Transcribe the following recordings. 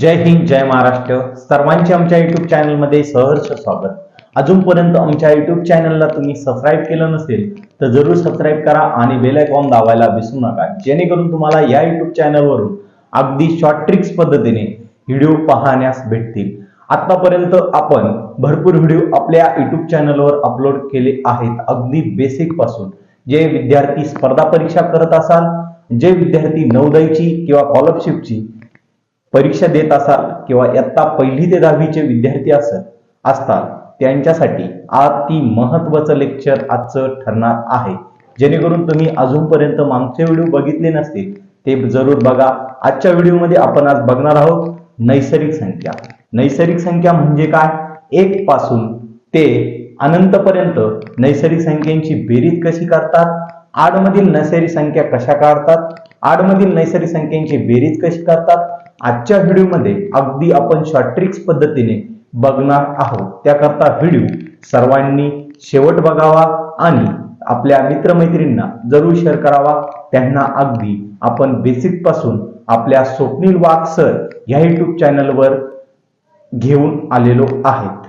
जय हिंद जय महाराष्ट्र. सर्वांचे आमच्या युट्यूब चॅनलमध्ये सहर्ष स्वागत. अजूनपर्यंत आमच्या युट्यूब चॅनलला तुम्ही सबस्क्राईब केलं नसेल तर जरूर सबस्क्राईब करा आणि बेल आयकॉन दाबायला विसरू नका. जेणेकरून तुम्हाला या युट्यूब चॅनलवरून अगदी शॉर्ट ट्रिक्स पद्धतीने व्हिडिओ पाहण्यास भेटतील. आतापर्यंत आपण भरपूर व्हिडिओ आपल्या युट्यूब चॅनलवर अपलोड केले आहेत अगदी बेसिकपासून. जे विद्यार्थी स्पर्धा परीक्षा करत असाल जे विद्यार्थी नवदयची किंवा स्कॉलरशिपची परीक्षा देत असाल किंवा इयत्ता पहिली ते दहावीचे विद्यार्थी असत असतात त्यांच्यासाठी आज ती महत्वाचं लेक्चर आजचं ठरणार आहे. जेणेकरून तुम्ही अजूनपर्यंत मागचे व्हिडिओ बघितले नसतील ते जरूर बघा. आजच्या व्हिडिओमध्ये आपण आज बघणार आहोत नैसर्गिक संख्या. नैसर्गिक संख्या म्हणजे काय? एक पासून ते अनंतपर्यंत नैसर्गिक संख्यांची बेरीज कशी करतात आडमधील नैसर्गिक संख्या कशा काढतात? आडमधील नैसर्गिक संख्यांची बेरीज कशी करतात आजच्या व्हिडिओमध्ये अगदी आपण शॉर्ट ट्रिक्स पद्धतीने बघणार आहोत. त्याकरता व्हिडिओ सर्वांनी शेवट बघावा आणि आपल्या मित्रमैत्रिणींना जरूर शेअर करावा. त्यांना अगदी आपण बेसिकपासून आपल्या स्वप्नील वाघ सर ह्या युट्यूब चॅनलवर घेऊन आलेलो आहेत.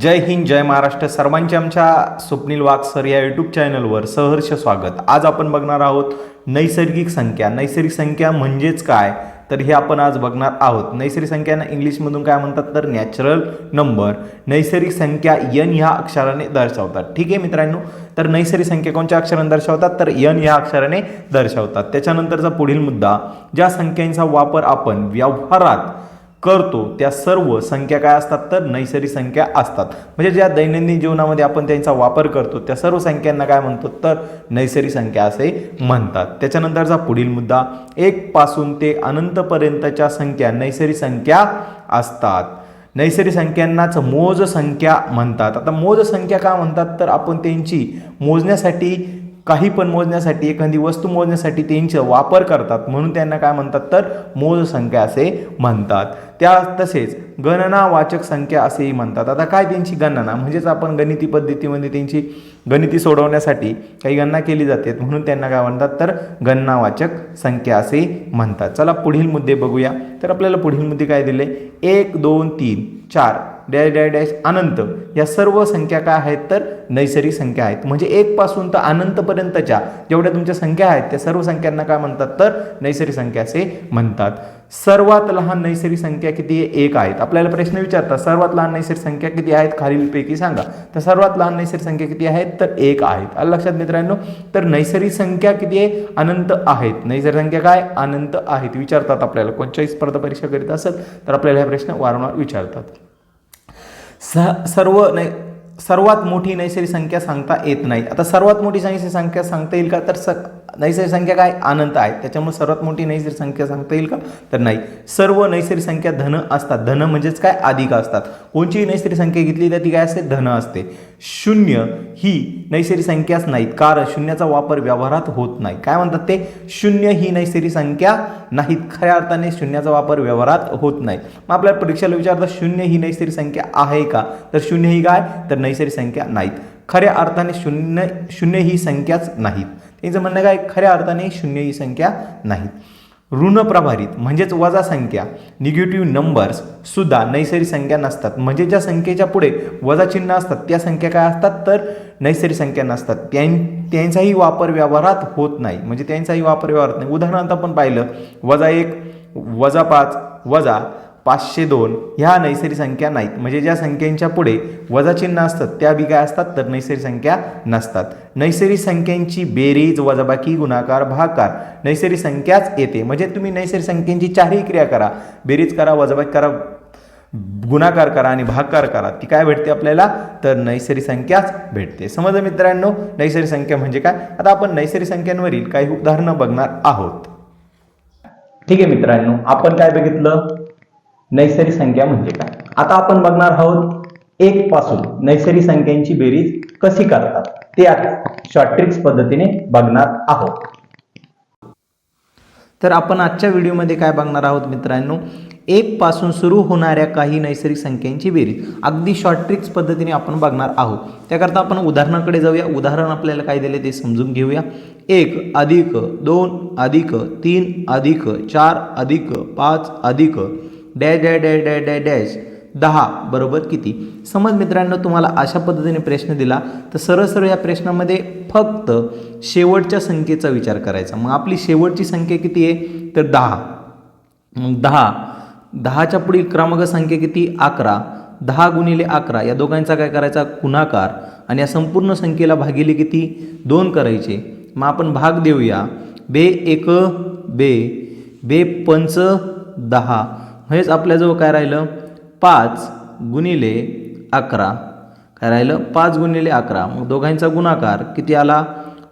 जय हिंद जय महाराष्ट्र. सर्वांचे आमच्या स्वप्नील वाघ सर या यूट्यूब चॅनलवर सहर्ष स्वागत. आज आपण बघणार आहोत नैसर्गिक संख्या. नैसर्गिक संख्या म्हणजेच काय? तर हे आपण आज बघणार आहोत. नैसर्गिक संख्यांना इंग्लिशमधून काय म्हणतात? तर नॅचरल नंबर नैसर्गिक संख्या यन ह्या अक्षराने दर्शवतात. ठीक आहे मित्रांनो? तर नैसर्गिक संख्या कोणत्या अक्षराने दर्शवतात? तर यन ह्या अक्षराने दर्शवतात. त्याच्यानंतरचा पुढील मुद्दा ज्या संख्यांचा वापर आपण व्यवहारात करतो त्या सर्व संख्या काय असतात तर नैसर्गिक संख्या असतात. म्हणजे ज्या दैनंदिन जीवनामध्ये आपण त्यांचा वापर करतो त्या सर्व संख्यांना काय म्हणतो तर नैसर्गिक संख्या असे म्हणतात. त्याच्यानंतरचा पुढील मुद्दा. एक पासून ते अनंतपर्यंतच्या संख्या नैसर्गिक संख्या असतात. नैसर्गिक संख्यांनाच मोज संख्या म्हणतात. आता मोज संख्या का म्हणतात? तर आपण त्यांची मोजण्यासाठी काही पण मोजण्यासाठी एखादी वस्तू मोजण्यासाठी त्यांचा वापर करतात. म्हणून त्यांना काय म्हणतात तर मोजसंख्या असे म्हणतात. त्या तसेच गणनावाचक संख्या असेही म्हणतात. आता काय त्यांची गणना? म्हणजेच आपण गणिती पद्धतीमध्ये त्यांची गणिती सोडवण्यासाठी काही गणना केली जाते. म्हणून त्यांना काय म्हणतात? तर गणनावाचक संख्या असे म्हणतात. चला पुढील मुद्दे बघूया. तर आपल्याला पुढील मुद्दे काय दिले? एक दोन तीन चार डॅश डॅश डॅश अनंत. या सर्व संख्या काय आहेत? तर नैसर्गिक संख्या आहेत. म्हणजे एकपासून तर अनंतपर्यंतच्या जेवढ्या तुमच्या संख्या आहेत त्या सर्व संख्यांना काय म्हणतात? तर नैसर्गिक संख्या असे म्हणतात. सर्वात लहान नैसर्गिक संख्या किती आहे? एक आहेत. आपल्याला प्रश्न विचारतात सर्वात लहान नैसर्गिक संख्या किती आहेत? खालीलपैकी सांगा. तर सर्वात लहान नैसर्गिक संख्या किती आहेत? तर एक आहेत. आलं लक्षात मित्रांनो? तर नैसर्गिक संख्या किती आहे? अनंत आहेत. नैसर्गिक संख्या काय? अनंत आहेत. विचारतात आपल्याला. कोणत्याही स्पर्धा परीक्षा करीत असेल तर आपल्याला हे प्रश्न वारंवार विचारतात. स सर्व नै सर्वात मोठी नैसर्गिक संख्या सांगता येत नाही. आता सर्वात मोठी नैसर्गिक संख्या सांगता येईल का? तर स नैसर्गिक संख्या काय? अनंत आहे. त्याच्यामुळे सर्वात मोठी नैसर्गिक संख्या सांगता येईल का? तर नाही. सर्व नैसर्गिक संख्या धन असतात. धन म्हणजेच काय? अधिक असतात. कोणतीही नैसर्गिक संख्या घेतली तर ती काय असते? धन असते. शून्य ही नैसर्गिक संख्याच नाहीत. कारण शून्याचा वापर व्यवहारात होत नाही. काय म्हणतात ते? शून्य ही नैसर्गिक संख्या नाहीत. खऱ्या अर्थाने शून्याचा वापर व्यवहारात होत नाही. मग आपल्या परीक्षेला विचारतात शून्य ही नैसर्गिक संख्या आहे का? तर शून्य ही काय? तर नैसर्गिक संख्या नाहीत. खऱ्या अर्थाने शून्य शून्य ही संख्याच नाहीत. त्यांचं म्हणणं काय? खऱ्या अर्थाने शून्य ही संख्या नाहीत. ऋणप्रभारित म्हणजेच वजा संख्या निगेटिव्ह नंबर्स सुद्धा नैसर्गिक संख्या नसतात. म्हणजे ज्या संख्येच्या पुढे वजा चिन्ह असतात त्या संख्या काय असतात? तर नैसर्गिक संख्या नसतात. त्यां त्यांचाही वापर व्यवहारात होत नाही. म्हणजे त्यांचाही वापर व्यवहारात नाही. उदाहरणार्थ आपण पाहिलं वजा एक वजा पाच वजा पाचशे दोन ह्या नैसर्गिक संख्या नाहीत. म्हणजे ज्या संख्यांच्या पुढे वजाचिन्ह असतात त्या बी काय असतात? तर नैसर्गिक संख्या नसतात. नैसर्गिक संख्यांची बेरीज वजाबाकी गुणाकार भाकार नैसर्गिक संख्याच येते. म्हणजे तुम्ही नैसर्गिक संख्यांची चारही क्रिया करा. बेरीज करा वजाबाकी करा गुणाकार करा आणि भागाकार करा. ती काय भेटते आपल्याला? तर नैसर्गिक संख्याच भेटते. समजा मित्रांनो नैसर्गिक संख्या म्हणजे काय? आता आपण नैसर्गिक संख्यांवरील काही उदाहरणं बघणार आहोत. ठीक आहे मित्रांनो आपण काय बघितलं? नैसर्गिक संख्या म्हणजे काय? आता आपण बघणार आहोत एक पासून नैसर्गिक संख्यांची बेरीज कशी करतात? ते आता शॉर्ट ट्रिक्स पद्धतीने बघणार आहोत. तर आपण आजच्या व्हिडिओमध्ये काय बघणार आहोत मित्रांनो? एक पासून सुरू होणाऱ्या काही नैसर्गिक संख्यांची बेरीज. अगदी शॉर्ट ट्रिक्स पद्धतीने आपण बघणार आहोत. त्याकरता आपण उदाहरणाकडे जाऊया. उदाहरण आपल्याला काय दिले ते समजून घेऊया. एक अधिक दोन अधिक तीन अधिक चार अधिक पाच अधिक dash dash dash dash dash dash. दहा. बरोबर किती? समज मित्रांनो तुम्हाला अशा पद्धतीने प्रश्न दिला तर सरळ सरळ या प्रश्नामध्ये फक्त शेवटच्या संख्येचा विचार करायचा. मग आपली शेवटची संख्या किती आहे? तर दहा. मग दहा. दहाच्या पुढील क्रमांक संख्या किती? अकरा. दहा गुणिले अकरा. या दोघांचा काय करायचा? गुणाकार. आणि या संपूर्ण संख्येला भागिले किती? दोन करायचे. मग आपण भाग देऊया. बे एक बे. बे पंच दहा. हेच आपल्याजवळ काय राहिलं? पाच गुणिले अकरा. काय राहिलं? पाच गुणिले अकरा. मग दोघांचा गुणाकार किती आला?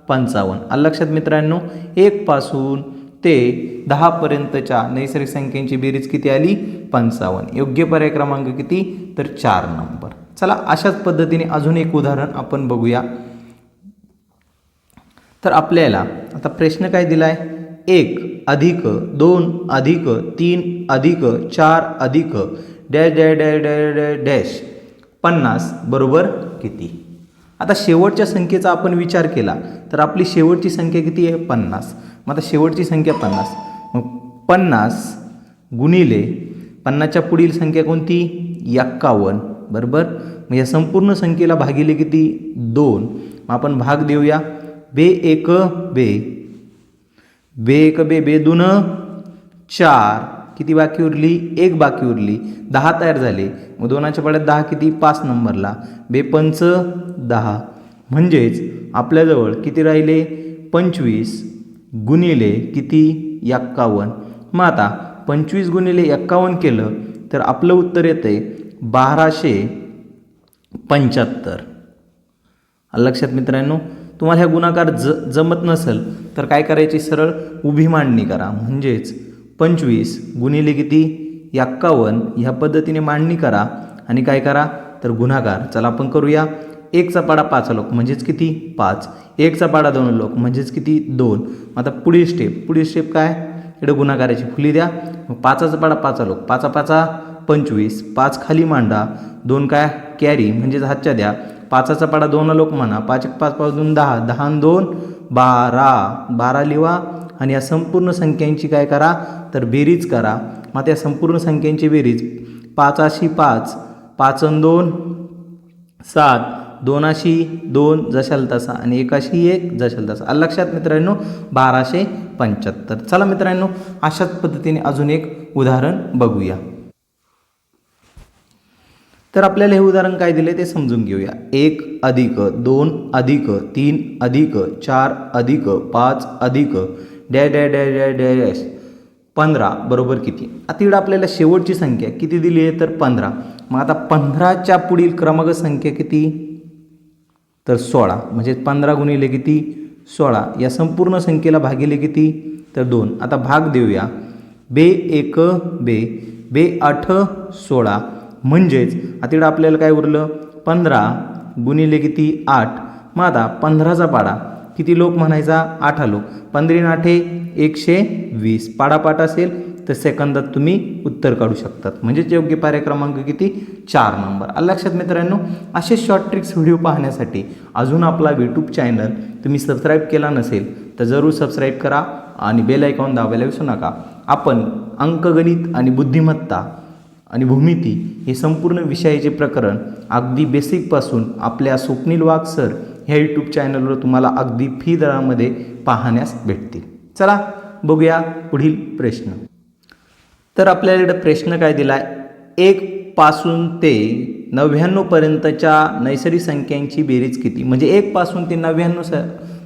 पंचावन्न. आलं लक्षात मित्रांनो? एकपासून ते दहापर्यंतच्या नैसर्गिक संख्यांची बेरीज किती आली? पंचावन्न. योग्य पर्याय क्रमांक किती? तर चार नंबर. चला अशाच पद्धतीने अजून एक उदाहरण आपण बघूया. तर आपल्याला आता प्रश्न काय दिलाय? एक अधिक दोन अधिक तीन अधिक चार अधिक डॅश डॅ डॅ डॅश डॅश. पन्नास बरोबर किती? आता शेवटच्या संख्येचा आपण विचार केला तर आपली शेवटची संख्या किती आहे? पन्नास. मग आता शेवटची संख्या पन्नास. मग पन्नास गुणिले पन्नासच्या पुढील संख्या कोणती? एक्कावन्न. बरोबर? मग या संपूर्ण संख्येला भागिले किती? दोन. मग आपण भाग देऊया. बे एक बे बे एक बे बे दोन चार. किती बाकी उरली? एक बाकी उरली. दहा तयार झाले. मग दोनाच्या पाड्यात दहा किती? पाच नंबरला. बे पंच दहा. म्हणजेच आपल्याजवळ किती राहिले? पंचवीस गुणिले किती? एक्कावन्न. मग आता पंचवीस गुणिले एक्कावन्न केलं तर आपलं उत्तर येतं बाराशे पंच्याहत्तर. लक्षात मित्रांनो? तुम्हाला ह्या गुणाकार ज जमत नसेल तर काय करायची? सरळ उभी मांडणी करा. म्हणजेच पंचवीस गुणिले किती? एक्कावन्न ह्या पद्धतीने मांडणी करा आणि काय करा? तर गुणाकार. चला आपण करूया. एकचा पाडा पाच लोक म्हणजेच किती? पाच. एकचा पाडा दोन लोक म्हणजेच किती? दोन. आता पुढील स्टेप पुढील स्टेप काय? इकडे गुणाकाराची फुली द्या. मग पाचाचा पाडा पाच लोक. पाचा पाचा पंचवीस. पाच खाली मांडा. दोन काय? कॅरी. म्हणजेच हातच्या द्या. पाचाचा पाडा दोन लोक म्हणा. पाच एक पाच पाच दोन दहा. दहा दोन बारा. बारा लिवा आणि या संपूर्ण संख्यांची काय करा? तर बेरीज करा. मग त्या संपूर्ण संख्यांची बेरीज. पाचाशी पाच. पाच दोन सात. दोनाशी दोन जशाल तसा. आणि एकाशी एक जशाल तसा. लक्षात मित्रांनो? बाराशे पंच्याहत्तर. चला मित्रांनो अशाच पद्धतीने अजून एक उदाहरण बघूया. तर आपल्याला हे उदाहरण काय दिले ते समजून घेऊया. एक अधिक दोन अधिक तीन अधिक चार अधिक पाच अधिक डॅ डॅ डॅ डॅ डॅ डॅश पंधरा. बरोबर किती? आता इकडं आपल्याला शेवटची संख्या किती दिली आहे? तर पंधरा. मग आता पंधराच्या पुढील क्रमांक संख्या किती? तर सोळा. म्हणजे पंधरा गुणिले किती? सोळा. या संपूर्ण संख्येला भागिले किती? तर दोन. आता भाग देऊया. बे एक बे. बे आठ सोळा. म्हणजेच आता आपल्याला काय उरलं? पंधरा गुणिले किती? आठ. मग आता पंधराचा पाडा. किती लोक म्हणायचा? आठ लोक. पंधरीन आठे एकशे वीस. पाडापाठ असेल तर सेकंदात तुम्ही उत्तर काढू शकतात. म्हणजेच योग्य पर्याय क्रमांक किती? चार नंबर. लक्षात मित्रांनो असे शॉर्ट ट्रिक्स व्हिडिओ पाहण्यासाठी अजून आपला यूट्यूब चॅनल तुम्ही सबस्क्राईब केला नसेल तर जरूर सबस्क्राईब करा आणि बेल आयकॉन दाबायला विसरू नका. आपण अंकगणित आणि बुद्धिमत्ता आणि भूमिती हे संपूर्ण विषयाचे प्रकरण अगदी बेसिकपासून आपल्या स्वप्नील वाघ सर ह्या यूट्यूब चॅनलवर तुम्हाला अगदी फी दरामध्ये पाहण्यास भेटतील. चला बघूया पुढील प्रश्न. तर आपल्याला इकडं प्रश्न काय दिला आहे एक पासून ते नव्याण्णवपर्यंतच्या नैसर्गिक संख्यांची बेरीज किती? म्हणजे एकपासून ते नव्याण्णव स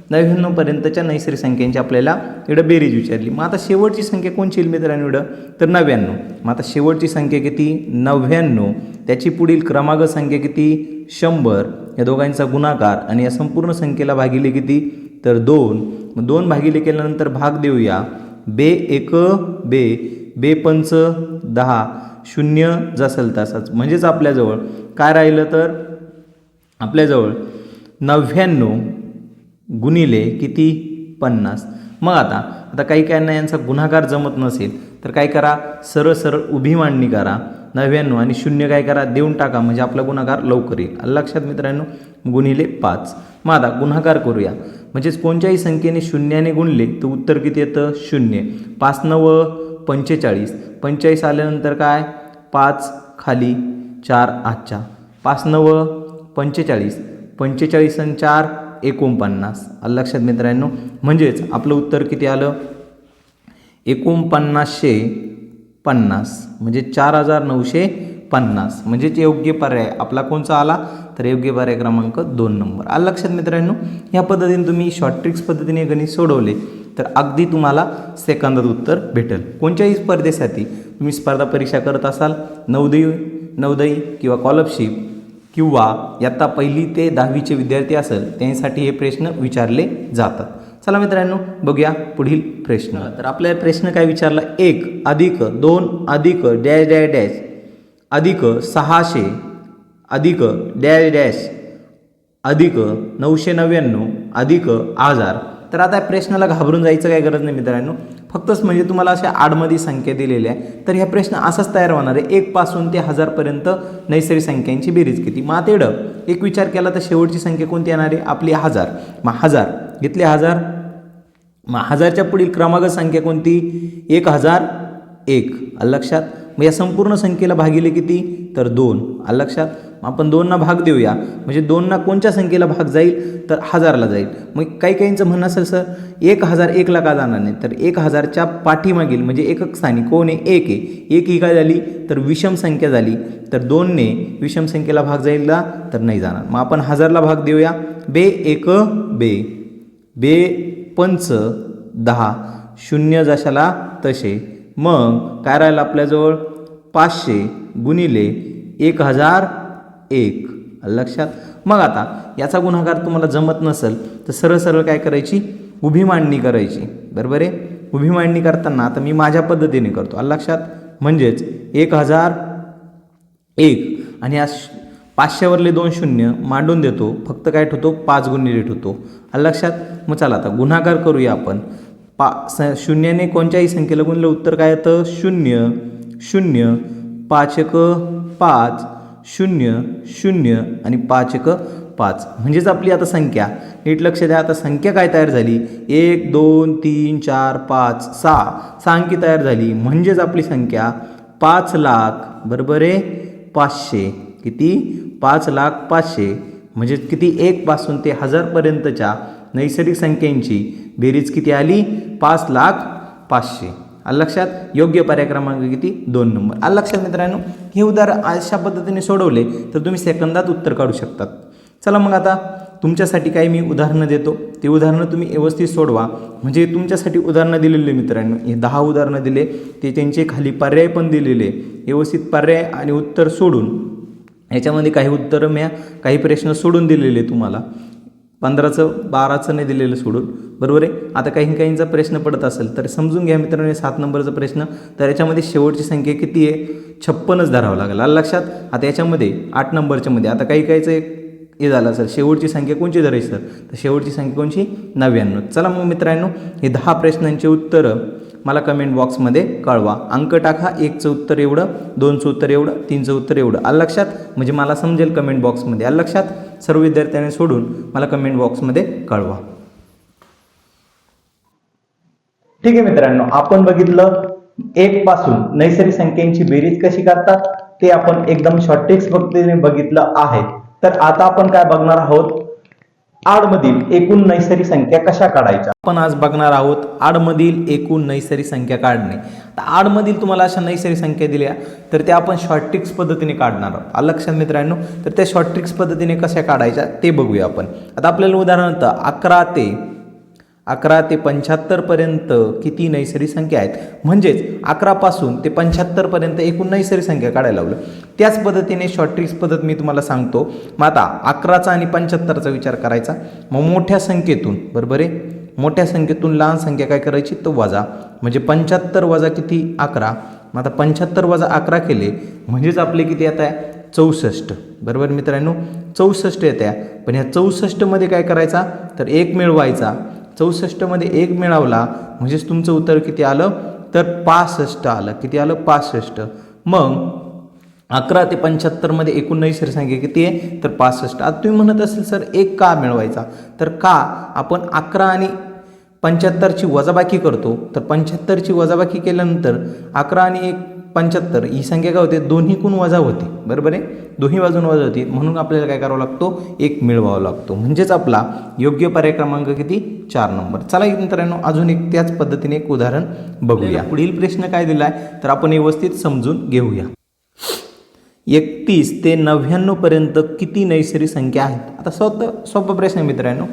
नव्याण्णवपर्यंतच्या नैसर्गिक संख्यांची आपल्याला इकडं बेरीज विचारली. मग आता शेवटची संख्या कोणची येईल मित्रांनो इकडं? तर नव्याण्णव. मग आता शेवटची संख्या किती? नव्याण्णव. त्याची पुढील क्रमांक संख्या किती? शंभर. या दोघांचा गुणाकार आणि या संपूर्ण संख्येला भागिले किती? तर दोन. मग दोन भागिले केल्यानंतर भाग देऊया. बे एक बे. बे पंच दहा. शून्य जसल तसाच. म्हणजेच आपल्याजवळ काय राहिलं तर? आपल्याजवळ नव्याण्णव. गुणिले किती? पन्नास. मग आता आता काही काहींना यांचा गुन्हाकार जमत नसेल तर काय करा? सरळ सरळ उभी मांडणी करा. नव्याण्णव आणि शून्य काय करा? देऊन टाका म्हणजे आपला गुन्हाकार लवकर येईल. लक्षात मित्रांनो गुणिले पाच. मग आता गुन्हाकार करूया. म्हणजेच कोणत्याही संख्येने शून्याने गुणले तर उत्तर किती येतं? शून्य. पाच नव पंचेचाळीस. पंचेचाळीस आल्यानंतर काय? पाच खाली चार आजच्या. पाच नव पंचेचाळीस. पंचेचाळीस आणि चार एकोणपन्नास. लक्षात मित्रांनो? म्हणजेच आपलं उत्तर किती आलं? एकोणपन्नासशे पन्नास. म्हणजे चार हजार नऊशे पन्नास. म्हणजेच योग्य पर्याय. आपला कोणचा आला? तर योग्य पर्याय क्रमांक दोन नंबर. आलं लक्षात मित्रांनो? ह्या पद्धतीने तुम्ही शॉर्ट ट्रिक्स पद्धतीने गणित सोडवले तर अगदी तुम्हाला सेकंदात उत्तर भेटेल. कोणत्याही स्पर्धेसाठी तुम्ही स्पर्धा परीक्षा करत असाल नवदयी नवदयी किंवा कॉलरशिप किंवा इयत्ता पहिली ते दहावीचे विद्यार्थी असेल त्यांसाठी हे प्रश्न विचारले जातात. चला मित्रांनो बघूया पुढील प्रश्न. तर आपल्याला प्रश्न काय विचारला? एक अधिक दोन अधिक डॅश डॅश डॅश. अधिक सहाशे अधिक डॅश डॅश. अधिक नऊशे नव्याण्णव अधिक हजार तर आता या प्रश्नाला घाबरून जायचं काय गरज नाही मित्रांनो. फक्तच म्हणजे तुम्हाला अशा आडमध्ये संख्या दिलेल्या आहे. तर ह्या प्रश्न असाच तयार होणार आहे. एकपासून ते हजारपर्यंत नैसर्गिक संख्यांची बेरीज किती? मग आता एक विचार केला तर शेवटची संख्या कोणती येणार आहे? आपली हजार. मग हजार. घेतले हजार. मग हजारच्या पुढील क्रमांक संख्या कोणती? एक हजार एक. लक्षात? मग या संपूर्ण संख्येला भागिले किती? तर दोन. लक्षात? आपण दोनना भाग देऊया. म्हणजे दोनना कोणत्या संख्येला भाग जाईल? तर हजारला जाईल. मग काही काहींचं म्हणणं असेल सर एक हजार एकला का जाणार नाही. तर एक हजारच्या पाठीमागील म्हणजे एकक स्थानी कोण आहे? एक आहे. एक ही काय झाली? तर विषम संख्या झाली. तर दोनने विषम संख्येला भाग जाईल का तर नाही जाणार. मग आपण हजारला भाग देऊया. बे एक बे. बे पंच दहा. शून्य जशाला तसे. मग काय राहिलं आपल्याजवळ? पाचशे गुणिले एक हजार एक. लक्षात? मग आता याचा गुन्हागार तुम्हाला जमत नसेल तर सरळ सरळ काय करायची? उभी मांडणी करायची. बरोबर आहे? उभी मांडणी करताना आता मी माझ्या पद्धतीने करतो. आलं लक्षात? म्हणजेच एक हजार एक. आणि या पाचशेवरले दोन शून्य मांडून देतो. फक्त काय ठेवतो? पाच गुणिले ठेवतो. आलं लक्षात? मग चला आता गुणाकार करूया आपण. पा स शून्याने कोणत्याही संख्येला गुणलं उत्तर काय येतं? शून्य. शून्य. पाच एक पाच. शून्य शून्य आणि पाच एक पाच. म्हणजेच आपली आता संख्या. नीट लक्ष द्या आता संख्या काय तयार झाली? एक दोन तीन चार पाच सहा. सहा अंकी तयार झाली. म्हणजेच आपली संख्या पाच लाख बरोबर आहे? पाचशे. किती? पाच लाख पाचशे. म्हणजे किती? एकपासून ते हजारपर्यंतच्या नैसर्गिक संख्यांची बेरीज किती आली? पाच लाख पाचशे. लक्षात? योग्य पर्याय क्रमांक किती? दोन नंबर. आलं लक्षात मित्रांनो? हे उदाहरण अशा पद्धतीने सोडवले तर तुम्ही सेकंदात उत्तर काढू शकतात. चला मग आता तुमच्यासाठी काही मी उदाहरणं देतो. ते उदाहरणं तुम्ही व्यवस्थित सोडवा. म्हणजे तुमच्यासाठी उदाहरणं दिलेले मित्रांनो. हे दहा उदाहरणं दिले. ते त्यांचे खाली पर्याय पण दिलेले. व्यवस्थित पर्याय आणि उत्तर सोडून. याच्यामध्ये काही उत्तरं म्या काही प्रश्न सोडून दिलेले तुम्हाला. पंधराचं बाराचं नाही दिलेलं सोडून. बरोबर आहे? आता काही काहींचा प्रश्न पडत असेल तर समजून घ्या मित्रांनो हे सात नंबरचा प्रश्न. तर याच्यामध्ये शेवटची संख्या किती आहे? छप्पनच धरावं लागेल. आलं लक्षात? आता याच्यामध्ये आठ नंबरच्यामध्ये आता काही काहीचं एक हे झालं सर शेवटची संख्या कोणची धरायची सर? तर शेवटची संख्या कोणची? नव्याण्णव. चला मग मित्रांनो हे दहा प्रश्नांची उत्तरं मला कमेंट बॉक्समध्ये कळवा. अंक टाका एकचं उत्तर एवढं दोनचं उत्तर एवढं तीनचं उत्तर एवढं. आलं लक्षात? म्हणजे मला समजेल कमेंट बॉक्समध्ये आलं लक्षात? सर्व विद्यार्थ्यांनी सोडून मला कमेंट बॉक्समध्ये कळवा. ठीक आहे मित्रांनो आपण बघितलं एक पासून नैसर्गिक संख्येची बेरीज कशी करतात ते आपण एकदम शॉर्ट टेक्स्ट पद्धतीने बघितलं आहे. तर आता आपण काय बघणार आहोत? आडमधील एकूण नैसर्गिक संख्या कशा काढायच्या? आपण आज बघणार आहोत आडमधील एकूण नैसर्गिक संख्या काढणे. तर आडमधील तुम्हाला अशा नैसर्गिक संख्या दिल्या तर त्या आपण शॉर्ट ट्रिक्स पद्धतीने काढणार आहोत. लक्षात मित्रांनो? तर त्या शॉर्ट ट्रिक्स पद्धतीने कशा काढायच्या ते बघूया आपण. आता आपल्याला उदाहरणार्थ अकरा ते अकरा ते पंच्याहत्तरपर्यंत किती नैसर्गिक संख्या आहेत? म्हणजेच अकरापासून ते पंच्याहत्तरपर्यंत एकूण नैसर्गिक संख्या काढायला लावलं. त्याच पद्धतीने शॉर्ट ट्रिक्स पद्धत मी तुम्हाला सांगतो. मग आता अकराचा आणि पंच्याहत्तरचा विचार करायचा. मग मोठ्या संख्येतून बरोबर आहे? मोठ्या संख्येतून लहान संख्या काय करायची? तो वजा. म्हणजे पंच्याहत्तर वजा किती? अकरा. मग आता पंच्याहत्तर वजा अकरा केले म्हणजेच आपले किती येत आहे? चौसष्ट. बरोबर मित्रांनो? चौसष्ट येत्या पण ह्या चौसष्टमध्ये काय करायचा? तर एक मिळवायचा. चौसष्टमध्ये एक मिळवला म्हणजेच तुमचं उत्तर किती आलं? तर पासष्ट आलं. किती आलं? पासष्ट. मग अकरा ते पंच्याहत्तरमध्ये एकूण नैसर्गिक संख्या किती आहे? तर पासष्ट. आता तुम्ही म्हणत असेल सर एक का मिळवायचा? तर का? आपण अकरा आणि पंच्याहत्तरची वजाबाकी करतो. तर पंच्याहत्तरची वजाबाकी केल्यानंतर अकरा आणि एक पंच्याहत्तर. ही संख्या काय होते? दोन्हीकून वजा होते. बरोबर आहे? दोन्ही बाजून वजा होती. म्हणून आपल्याला काय करावा लागतो? एक मिळवावा लागतो. म्हणजेच आपला योग्य पर्याय क्रमांक किती? चार नंबर. चला मित्रांनो अजून एक त्याच पद्धतीने एक उदाहरण बघूया. पुढील प्रश्न काय दिला आहे तर आपण व्यवस्थित समजून घेऊया. एकतीस ते नव्याण्णवपर्यंत किती नैसर्गिक संख्या आहेत? आता सोपं सोपा प्रश्न आहे मित्रांनो.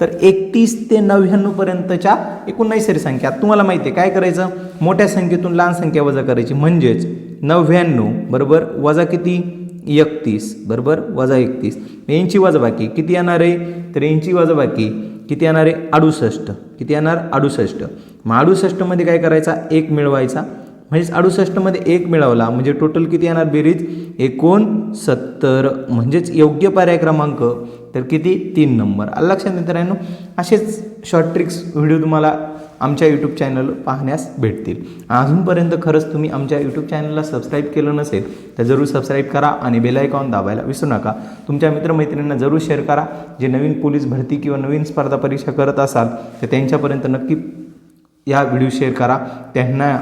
तर एकतीस ते नव्याण्णवपर्यंतच्या एकूण नैसर्गिक संख्या. तुम्हाला माहिती आहे काय करायचं? मोठ्या संख्येतून लहान संख्या वजा करायची. म्हणजेच नव्याण्णव बरोबर वजा किती? एकतीस बरोबर वजा एकतीस. यांची वजाबाकी किती येणार आहे? तर यांची वजाबाकी किती येणार आहे? अडुसष्ट. किती येणार? अडुसष्ट. मग अडुसष्टमध्ये काय करायचा? एक मिळवायचा. म्हणजेच अडुसष्टमध्ये एक मिळवला म्हणजे टोटल किती येणार बेरीज? एकोणसत्तर. म्हणजेच योग्य पर्याय क्रमांक. तर किती? तीन नंबर. आलं लक्षात मित्रांनो? असेच शॉर्ट ट्रिक्स व्हिडिओ तुम्हाला आमच्या यूट्यूब चॅनल पाहण्यास भेटतील. अजूनपर्यंत खरंच तुम्ही आमच्या यूट्यूब चॅनलला सबस्क्राईब केलं नसेल तर जरूर सबस्क्राईब करा आणि बेल आयकॉन दाबायला विसरू नका. तुमच्या मित्रमैत्रिणींना जरूर शेअर करा. जे नवीन पोलीस भरती किंवा नवीन स्पर्धा परीक्षा करत असाल तर त्यांच्यापर्यंत नक्की या व्हिडिओ शेअर करा. त्यांना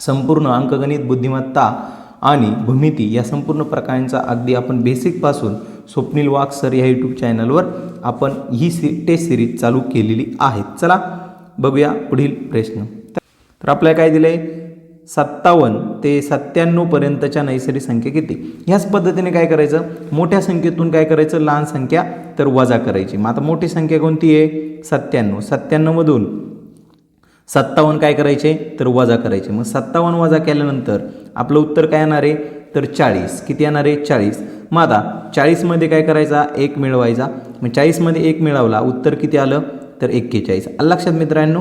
संपूर्ण अंकगणित बुद्धिमत्ता आणि भूमिती या संपूर्ण प्रकारांचा अगदी आपण बेसिकपासून स्वप्नील वाघ सर या यूट्यूब चॅनलवर आपण ही सी टेस्ट सिरीज चालू केलेली आहे. चला बघूया पुढील प्रश्न. तर आपल्याला काय दिलं आहे सत्तावन्न ते सत्त्याण्णवपर्यंतच्या नैसर्गिक संख्या किती? ह्याच पद्धतीने काय करायचं? मोठ्या संख्येतून काय करायचं? लहान संख्या तर वजा करायची. मग आता मोठी संख्या कोणती आहे? सत्त्याण्णव. सत्त्याण्णवमधून सत्तावन्न काय करायचे? तर वजा करायचे. मग सत्तावन्न वजा केल्यानंतर आपलं उत्तर काय येणार आहे? तर चाळीस. किती येणार आहे? चाळीस. मग आता चाळीसमध्ये काय करायचा? एक मिळवायचा. मग चाळीसमध्ये एक मिळवला उत्तर किती आलं? तर एक्केचाळीस. लक्षात मित्रांनो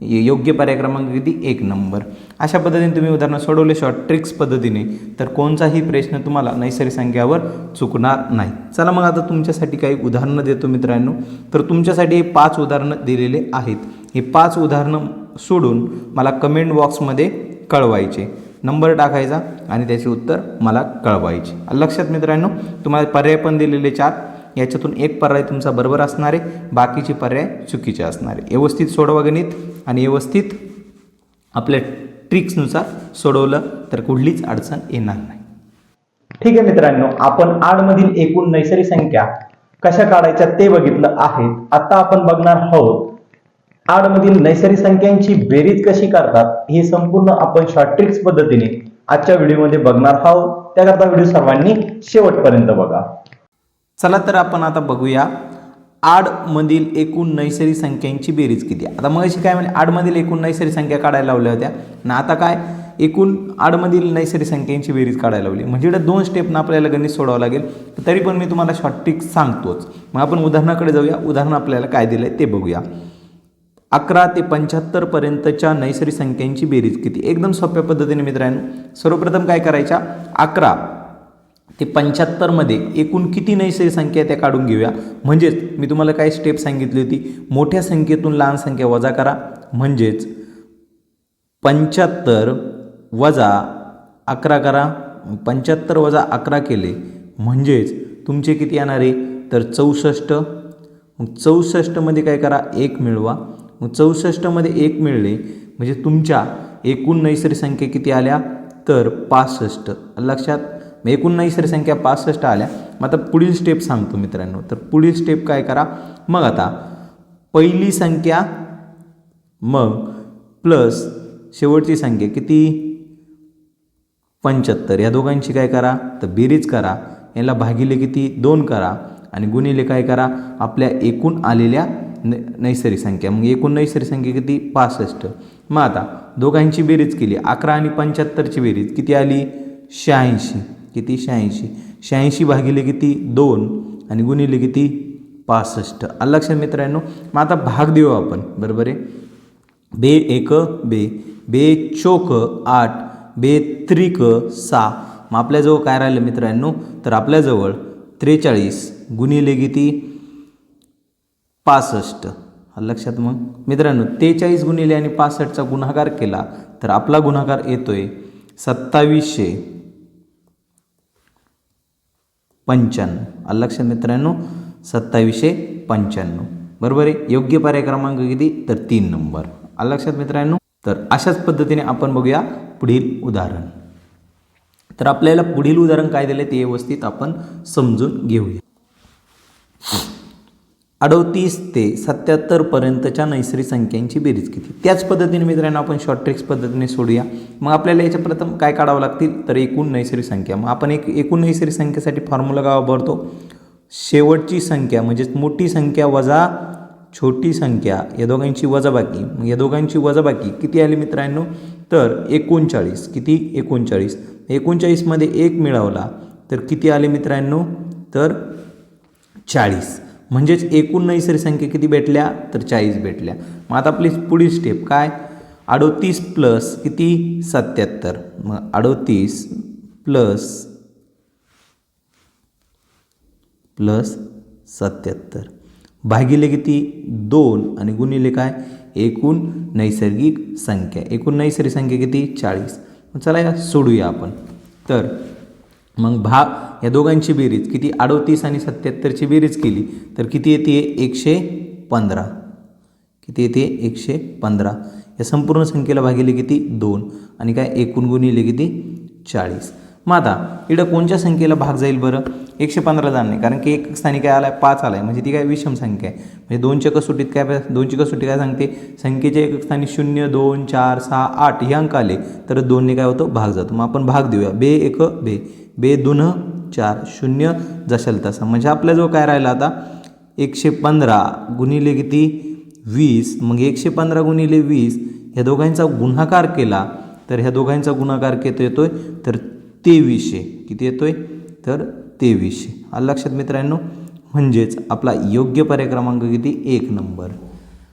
योग्य पर्याय क्रमांक किती? एक नंबर. अशा पद्धतीने तुम्ही उदाहरणं सोडवले शॉर्ट ट्रिक्स पद्धतीने तर कोणताही प्रश्न तुम्हाला नैसर्गिक संख्यावर चुकणार नाही. चला मग आता तुमच्यासाठी काही उदाहरणं देतो मित्रांनो. तर तुमच्यासाठी हे पाच उदाहरणं दिलेले आहेत. हे पाच उदाहरणं सोडून मला कमेंट बॉक्समध्ये कळवायचे. नंबर टाकायचा आणि त्याचे उत्तर मला कळवायचे. लक्षात मित्रांनो तुम्हाला पर्याय पण दिलेले चार. याच्यातून एक पर्याय तुमचा बरोबर असणार आहे बाकीचे पर्याय चुकीचे असणार आहे. व्यवस्थित सोडवा गणित आणि व्यवस्थित आपल्या ट्रिक्सनुसार सोडवलं तर कुठलीच अडचण येणार नाही. ठीक आहे मित्रांनो आपण आडमधील एकूण नैसर्गिक संख्या कशा काढायच्या ते बघितलं आहे. आता आपण बघणार आहोत आडमधील नैसर्गिक संख्यांची बेरीज कशी करतात हे संपूर्ण आपण शॉर्ट ट्रिक्स पद्धतीने आजच्या व्हिडिओमध्ये बघणार आहोत. त्याकरता व्हिडिओ सर्वांनी शेवटपर्यंत बघा. चला तर आपण आता बघूया आडमधील एकूण नैसर्गिक संख्यांची बेरीज किती आता मग अशी काय म्हणजे आडमधील एकूण नैसर्गिक संख्या काढायला लावल्या होत्या. ना आता काय एकूण आडमधील नैसर्गिक संख्यांची बेरीज काढायला लावली. म्हणजे इकडे दोन स्टेपनं आपल्याला गणित सोडावं लागेल. तरी पण मी तुम्हाला शॉर्ट ट्रिक सांगतोच. मग आपण उदाहरणाकडे जाऊया. उदाहरण आपल्याला काय दिलं आहे ते बघूया. अकरा ते पंच्याहत्तरपर्यंतच्या नैसर्गिक संख्यांची बेरीज किती? एकदम सोप्या पद्धतीने मित्रांनो सर्वप्रथम काय करायच्या? अकरा ते पंच्याहत्तरमध्ये एकूण किती नैसर्गिक संख्या आहे त्या काढून घेऊया. म्हणजेच मी तुम्हाला काय स्टेप सांगितली होती. मोठ्या संख्येतून लहान संख्या वजा करा. म्हणजेच पंच्याहत्तर वजा अकरा करा. पंच्याहत्तर वजा अकरा केले. म्हणजेच तुमचे किती येणार आहे? तर चौसष्ट. मग चौसष्टमध्ये काय करा? एक मिळवा. मग चौसष्टमध्ये एक मिळले म्हणजे तुमच्या एकूण नैसर्गिक संख्या किती आल्या? तर पासष्ट. लक्षात? मग एकूण नैसर्गिक संख्या पासष्ट आल्या. मग आता पुढील स्टेप सांगतो मित्रांनो. तर पुढील स्टेप काय करा? मग आता पहिली संख्या मग प्लस शेवटची संख्या किती? पंच्याहत्तर. या दोघांची काय करा? तर बेरीज करा. याला भागिले किती? दोन करा. आणि गुणिले काय करा? आपल्या एकूण आलेल्या न नैसर्गिक संख्या. मग एकूण नैसर्गिक संख्या किती? पासष्ट. मग आता दोघांची बेरीज केली. अकरा आणि पंच्याहत्तरची बेरीज किती आली? शहाऐंशी. किती? शहाऐंशी. शहाऐंशी भागिले किती? दोन. आणि गुणिले किती? पासष्ट. आलं लक्षात मित्रांनो? मग आता भाग देऊ आपण. बरोबर आहे? बे एक बे. बे चोक आठ. बे त्रिक सहा. मग आपल्याजवळ काय राहिलं मित्रांनो? तर आपल्याजवळ त्रेचाळीस. गुणिले किती? पासष्ट. लक्षात मग. मित्रांनो तेचाळीस गुणिले आणि पासष्टचा गुणाकार केला तर आपला गुणाकार येतोय सत्तावीसशे पंच्याण्णव. लक्षात मित्रांनो सत्तावीसशे पंच्याण्णव. बरोबर आहे? योग्य पर्याय क्रमांक किती? तर तीन नंबर. लक्षात मित्रांनो? तर अशाच पद्धतीने आपण बघूया पुढील उदाहरण. तर आपल्याला पुढील उदाहरण काय दिले ते व्यवस्थित आपण समजून घेऊया. अडवतीस ते सत्याहत्तरपर्यंतच्या नैसर्गिक संख्यांची बेरीज किती? त्याच पद्धतीने मित्रांनो आपण शॉर्ट ट्रिक्स पद्धतीने सोडूया. मग आपल्याला याच्या प्रथम काय काढावं लागतील? तर एकूण नैसर्गिक संख्या. मग आपण एक एकूण नैसर्गिक संख्येसाठी फॉर्म्युला काय वापरतो शेवटची संख्या म्हणजेच मोठी संख्या वजा छोटी संख्या या दोघांची वजाबाकी. मग या दोघांची वजाबाकी किती आली मित्रांनो? तर एकोणचाळीस. किती? एकोणचाळीस. एकोणचाळीसमध्ये एक मिळवला तर किती आले मित्रांनो? तर चाळीस. म्हणजेच एकूण नैसर्गिक संख्या किती भेटल्या? तर चाळीस भेटल्या. मग आता आपली पुढील स्टेप काय? अडोतीस प्लस किती? सत्याहत्तर. मग अडोतीस प्लस प्लस सत्याहत्तर. भागिले किती? दोन. आणि गुणिले काय? एकूण नैसर्गिक संख्या. एकूण नैसर्गिक संख्या किती? चाळीस. मग चला या सोडूया आपण. तर मग भाग या दोघांची बेरीज. किती अडोतीस आणि सत्याहत्तरची बेरीज केली तर किती येते? एकशे पंधरा. किती येते? एकशे पंधरा. या संपूर्ण संख्येला भागिले किती? दोन. आणि काय? एकूण गुणिले किती? चाळीस. मग आता इकडं कोणत्या संख्येला भाग जाईल बरं? एकशे पंधरा जाणार नाही कारण की एक स्थानी काय आला आहे पाच आला आहे म्हणजे ती काय विषम संख्या आहे. म्हणजे दोनच्या कसोटीत काय दोनची कसोटी काय सांगते? संख्येच्या एक स्थानी शून्य दोन चार सहा आठ हे अंक आले तर दोनने काय होतं? भाग जातो. मग आपण भाग देऊया. बे एक बे. बे दोन चार शून्य जशाल तसा. म्हणजे आपल्याजवळ काय राहिला आता एकशे पंधरा गुणिले किती? वीस. मग एकशे पंधरा गुणिले वीस ह्या दोघांचा गुन्हाकार केला तर ह्या दोघांचा गुणाकार किती येतोय? तर तेवीसशे. किती येतोय? तर तेवीसशे. आलं लक्षात मित्रांनो? म्हणजेच आपला योग्य पर्याय क्रमांक किती? एक नंबर.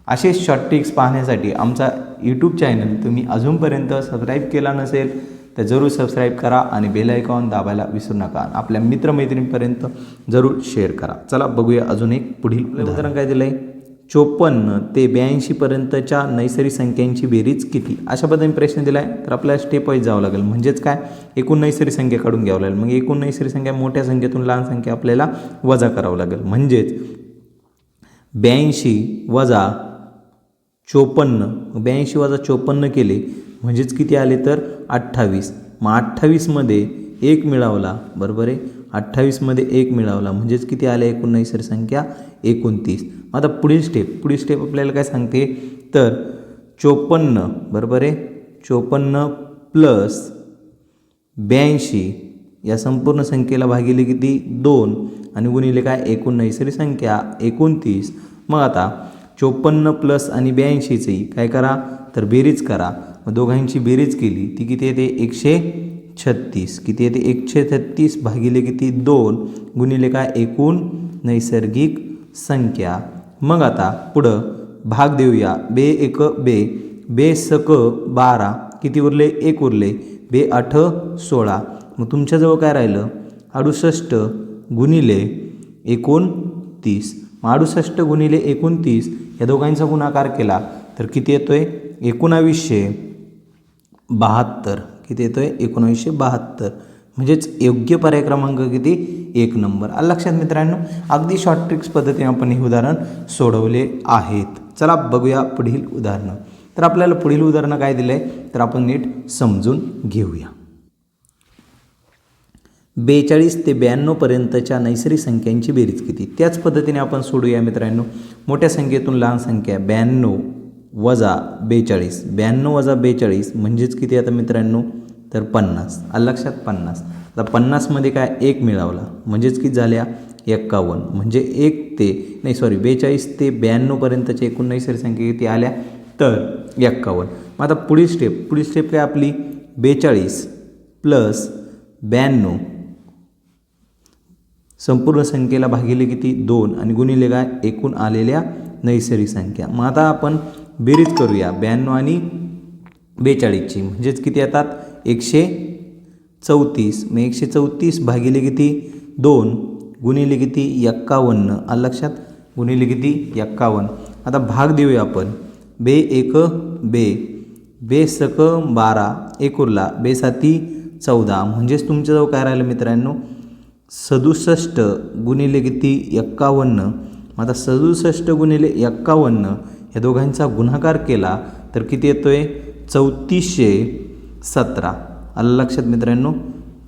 असे शॉर्ट ट्रिक्स पाहण्यासाठी आमचा यूट्यूब चॅनल तुम्ही अजूनपर्यंत सबस्क्राईब केला नसेल तर जरूर सबस्क्राईब करा आणि बेल आयकॉन दाबायला विसरू नका. आपल्या मित्रमैत्रिणींपर्यंत जरूर शेअर करा. चला बघूया अजून एक पुढील उदाहरण काय दिलं आहे चोपन्न ते ब्याऐंशीपर्यंतच्या नैसर्गिक संख्यांची बेरीज किती? अशा पद्धतीने प्रश्न दिला आहे तर आपल्याला स्टेप वाईज जावं लागेल. म्हणजेच काय? एकूण नैसर्गिक संख्या काढून घ्यावं लागेल. मग एकूण नैसर्गिक संख्या मोठ्या संख्येतून लहान संख्या आपल्याला वजा करावं लागेल. म्हणजेच ब्याऐंशी वजा चोपन्न ब्याऐंशी वजा चोपन्न केले म्हणजेच किती आले तर? अठ्ठावीस. मग अठ्ठावीसमध्ये एक मिळवला. बरोबर आहे? अठ्ठावीसमध्ये एक मिळवला. म्हणजेच किती आले? एकूण नैसर्ग संख्या एकोणतीस. मग आता पुढील स्टेप पुढील स्टेप आपल्याला काय सांगते? तर चोपन्न बरोबर आहे? चोपन्न प्लस ब्याऐंशी या संपूर्ण संख्येला भागिले किती? दोन. आणि गुणिले काय? एकूण नैसर्गिक संख्या एकोणतीस. मग आता चोपन्न प्लस आणि ब्याऐंशीची काय करा? तर बेरीज करा. मग दोघांची बेरीज केली. ती किती येते? एकशे छत्तीस. किती येते? एकशे छत्तीस भागिले किती? दोन गुणिले काय? एकूण नैसर्गिक संख्या. मग आता पुढं भाग देऊया. बे एक बे. बे सक बारा. किती उरले? एक उरले. बे आठ सोळा. मग तुमच्याजवळ काय राहिलं? अडुसष्ट गुणिले एकोणतीस मग अडुसष्ट गुणिले एकोणतीस या दोघांचा गुणाकार केला. तर किती येतोय? एकोणावीसशे. बहात्तर किती येतो आहे एकोणावीसशे बहात्तर. म्हणजेच योग्य पर्याय क्रमांक किती? एक नंबर. आलं लक्षात मित्रांनो अगदी शॉर्ट ट्रिक्स पद्धतीने आपण हे उदाहरण सोडवले आहेत. चला बघूया पुढील उदाहरणं. तर आपल्याला पुढील उदाहरणं काय दिलं आहे तर आपण नीट समजून घेऊया. बेचाळीस ते ब्याण्णवपर्यंतच्या नैसर्गिक संख्यांची बेरीज किती? त्याच पद्धतीने आपण सोडूया मित्रांनो. मोठ्या संख्येतून लहान संख्या ब्याण्णव. वजा बेचाळीस. ब्याण्णव वजा बेचाळीस म्हणजेच किती आता मित्रांनो? तर पन्नास. लक्षात? पन्नास. आता पन्नासमध्ये काय एक मिळवला. म्हणजेच किती झाल्या? एक्कावन्न. म्हणजे एक ते नाही सॉरी बेचाळीस ते ब्याण्णवपर्यंतच्या एकूण नैसर्गिक संख्या किती आल्या? तर एक्कावन्न. मग आता पुढील स्टेप पुढील स्टेप काय आपली? बेचाळीस प्लस ब्याण्णव. संपूर्ण संख्येला भागिले किती? दोन. आणि गुणिले काय? एकूण आलेल्या नैसर्गिक संख्या मग आता आपण बेरीज करूया. ब्याण्णव आणि बेचाळीसची. म्हणजेच किती येतात? एकशे चौतीस. मग एकशे चौतीस भागिले किती? दोन. गुणिले किती? एक्कावन्न. आलं लक्षात? गुणिले किती? एक्कावन्न. आता भाग देऊया आपण. बे एक बे. बे सक बारा. एक बेसाती बे साती चौदा. म्हणजेच तुमच्याजवळ काय राहिलं मित्रांनो? सदुसष्ट गुणिले किती? एक्कावन्न. आता सदुसष्ट गुणिले एक्कावन्न. या दोघांचा गुणाकार केला तर किती येतो आहे चौतीसशे सतरा. आलं लक्षात मित्रांनो?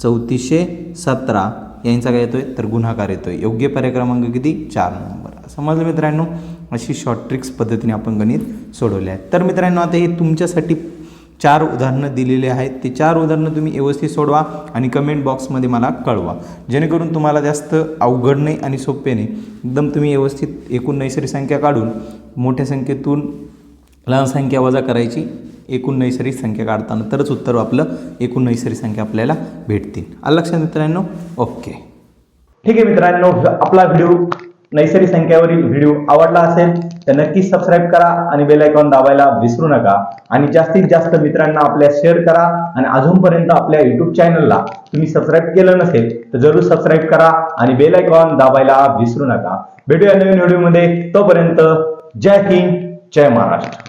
चौतीसशे सतरा. यांचा काय येतो आहे तर गुणाकार आहे योग्य पर्याय क्रमांक किती? चार नंबर. समजलं मित्रांनो? अशी शॉर्ट ट्रिक्स पद्धतीने आपण गणित सोडवले आहेत. तर मित्रांनो आता हे तुमच्यासाठी चार उदाहरणं दिलेली आहेत. ते चार उदाहरणं तुम्ही व्यवस्थित सोडवा आणि कमेंट बॉक्समध्ये मला कळवा. जेणेकरून तुम्हाला जास्त अवघड नाही आणि सोपे नाही. एकदम तुम्ही व्यवस्थित एकूण नैसर्गिक संख्या काढून मोठ्या संख्येतून लहान संख्या वजा करायची एकूण नैसर्गिक संख्या काढताना तरच उत्तर आपलं एकूण नैसर्गिक संख्या आपल्याला भेटतील. आलं लक्षात मित्रांनो? ओके. ठीक आहे मित्रांनो आपला व्हिडिओ नैसर्गिक संख्यावरील व्हिडिओ आवडला असेल तर नक्कीच सबस्क्राईब करा आणि बेल आयकॉन दाबायला विसरू नका. आणि जास्तीत जास्त मित्रांना आपल्या शेअर करा आणि अजूनपर्यंत आपल्या युट्यूब चॅनलला तुम्ही सबस्क्राईब केलं नसेल तर जरूर सबस्क्राईब करा आणि बेल आयकॉन दाबायला विसरू नका. भेटूया नवीन व्हिडिओमध्ये. तोपर्यंत जय हिंद जय महाराष्ट्र.